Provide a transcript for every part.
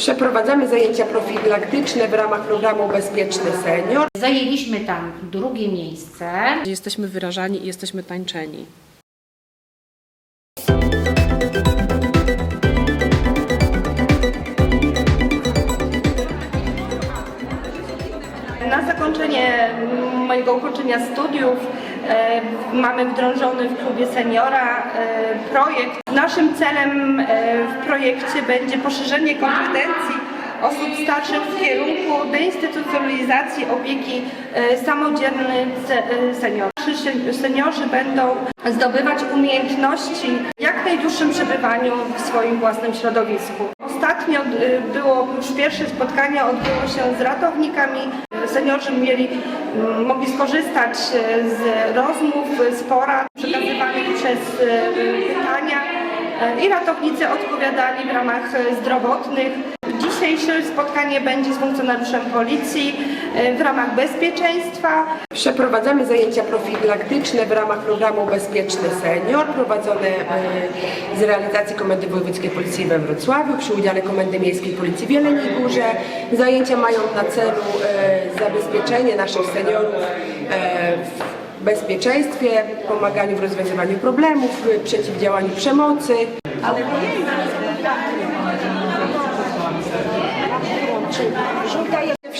Przeprowadzamy zajęcia profilaktyczne w ramach programu Bezpieczny Senior. Zajęliśmy tam drugie miejsce. Jesteśmy wyrażani i jesteśmy tańczeni. Na zakończenie mojego ukończenia studiów mamy wdrążony w klubie seniora e, projekt. Naszym celem e, w projekcie będzie poszerzenie kompetencji osób starszych w kierunku deinstytucjonalizacji opieki e, e, seniorów. Seniorzy będą zdobywać umiejętności jak najdłuższym przebywaniu w swoim własnym środowisku. Ostatnio było już pierwsze spotkanie odbyło się z ratownikami. Seniorzy mieli, mogli skorzystać y, z rozmów, z porad przekazywanych przez y, pytania i ratownicy odpowiadali w ramach zdrowotnych. Dzisiejsze spotkanie będzie z funkcjonariuszem policji y, w ramach bezpieczeństwa. Przeprowadzamy zajęcia profilaktyczne w ramach programu Bezpieczny Senior prowadzone e, z realizacji Komendy Wojewódzkiej Policji we Wrocławiu przy udziale Komendy Miejskiej Policji w Jeleniej Górze. Zajęcia mają na celu e, zabezpieczenie naszych seniorów w bezpieczeństwie, pomaganiu w rozwiązywaniu problemów, przeciwdziałaniu przemocy.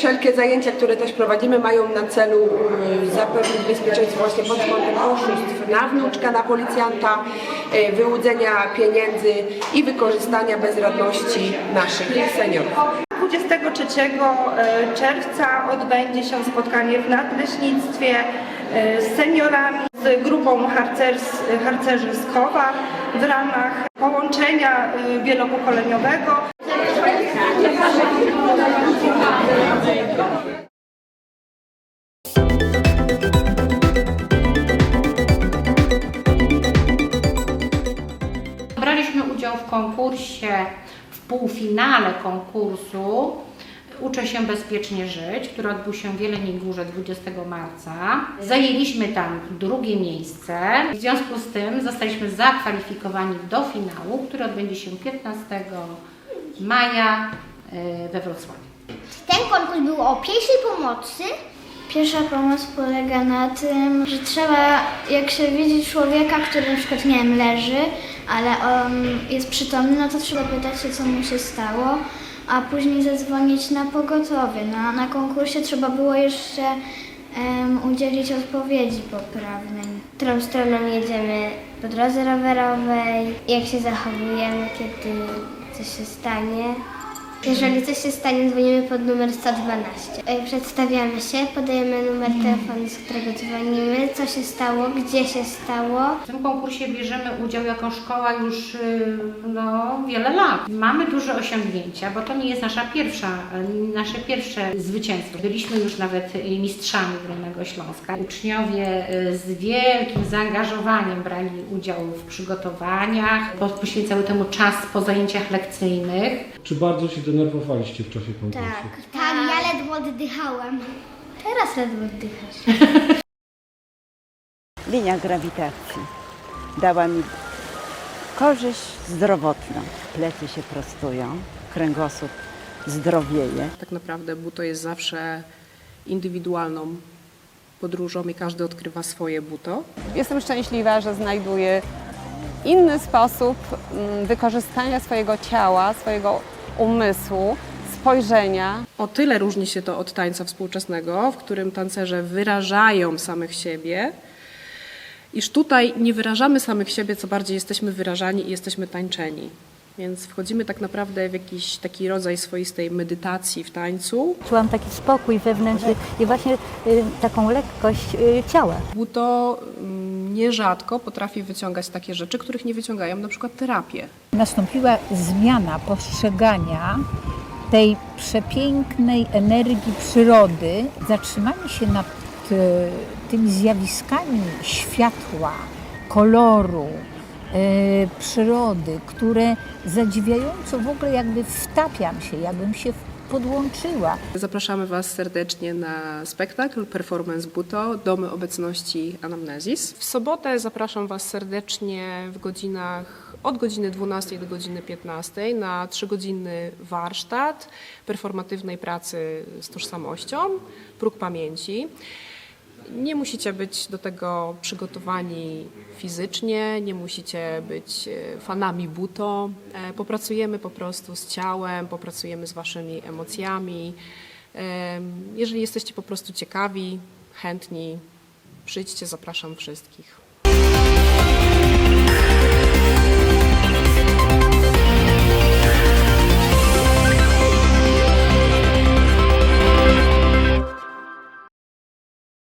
Wszelkie zajęcia, które też prowadzimy, mają na celu y, zapewnić bezpieczeństwo właśnie pod kątem oszustw na wnuczka, na policjanta, y, wyłudzenia pieniędzy i wykorzystania bezradności naszych seniorów. 23 e, czerwca odbędzie się spotkanie w nadleśnictwie z seniorami, z grupą harcers, harcerzy z Kowa w ramach połączenia wielopokoleniowego. Konkursie, w półfinale konkursu Uczę się bezpiecznie żyć, który odbył się w Jeleniej Górze 20 marca. Zajęliśmy tam drugie miejsce. W związku z tym zostaliśmy zakwalifikowani do finału, który odbędzie się 15 maja y, we Wrocławiu. Ten konkurs był o pierwszej pomocy. Pierwsza pomoc polega na tym, że trzeba, jak się widzi człowieka, który na przykład, nie wiem, leży, ale on jest przytomny, no to trzeba pytać się, co mu się stało, a później zadzwonić na pogotowie. No, na konkursie trzeba było jeszcze em, udzielić odpowiedzi poprawnej. Którą stroną jedziemy po drodze rowerowej, jak się zachowujemy, kiedy coś się stanie. Jeżeli coś się stanie, dzwonimy pod numer 112. E, Przedstawiamy się, podajemy numer telefonu, z którego dzwonimy, co się stało, gdzie się stało. W tym konkursie bierzemy udział jako szkoła już y, no, wiele lat. Mamy duże osiągnięcia, bo to nie jest nasza pierwsza, y, nasze pierwsze zwycięstwo. Byliśmy już nawet y, mistrzami Dolnego Śląska. Uczniowie z wielkim zaangażowaniem brali udział w przygotowaniach, po- poświęcały temu czas po zajęciach lekcyjnych. Czy bardzo się denerwowaliście w czasie konkursu? Tak, ja ledwo oddychałam. Teraz ledwo oddychasz. Linia grawitacji dała mi korzyść zdrowotną. Plecy się prostują, kręgosłup zdrowieje. Tak naprawdę buto jest zawsze indywidualną podróżą i każdy odkrywa swoje buto. Jestem szczęśliwa, że znajduję inny sposób mm, wykorzystania swojego ciała, swojego umysłu, spojrzenia. O tyle różni się to od tańca współczesnego, w którym tancerze wyrażają samych siebie, iż tutaj nie wyrażamy samych siebie, co bardziej jesteśmy wyrażani i jesteśmy tańczeni. Więc wchodzimy tak naprawdę w jakiś taki rodzaj swoistej medytacji w tańcu. Czułam taki spokój wewnętrzny i właśnie y, taką lekkość y, ciała. Buto mm, nierzadko potrafi wyciągać takie rzeczy, których nie wyciągają na przykład terapie. nastąpiła zmiana postrzegania tej przepięknej energii przyrody, zatrzymanie się nad e, tymi zjawiskami światła, koloru, przyrody, które zadziwiająco w ogóle jakby wtapiam się, jakbym się podłączyła. Zapraszamy Was serdecznie na spektakl Performance Buto Domy Obecności Anamnezis. W sobotę zapraszam Was serdecznie w godzinach od godziny 12 do godziny 15 na trzygodzinny warsztat performatywnej pracy z tożsamością, próg pamięci. Nie musicie być do tego przygotowani fizycznie, nie musicie być e, fanami buto. E, Popracujemy po prostu z ciałem, popracujemy z waszymi emocjami. Em, Jeżeli jesteście po prostu ciekawi, chętni, przyjdźcie, zapraszam wszystkich.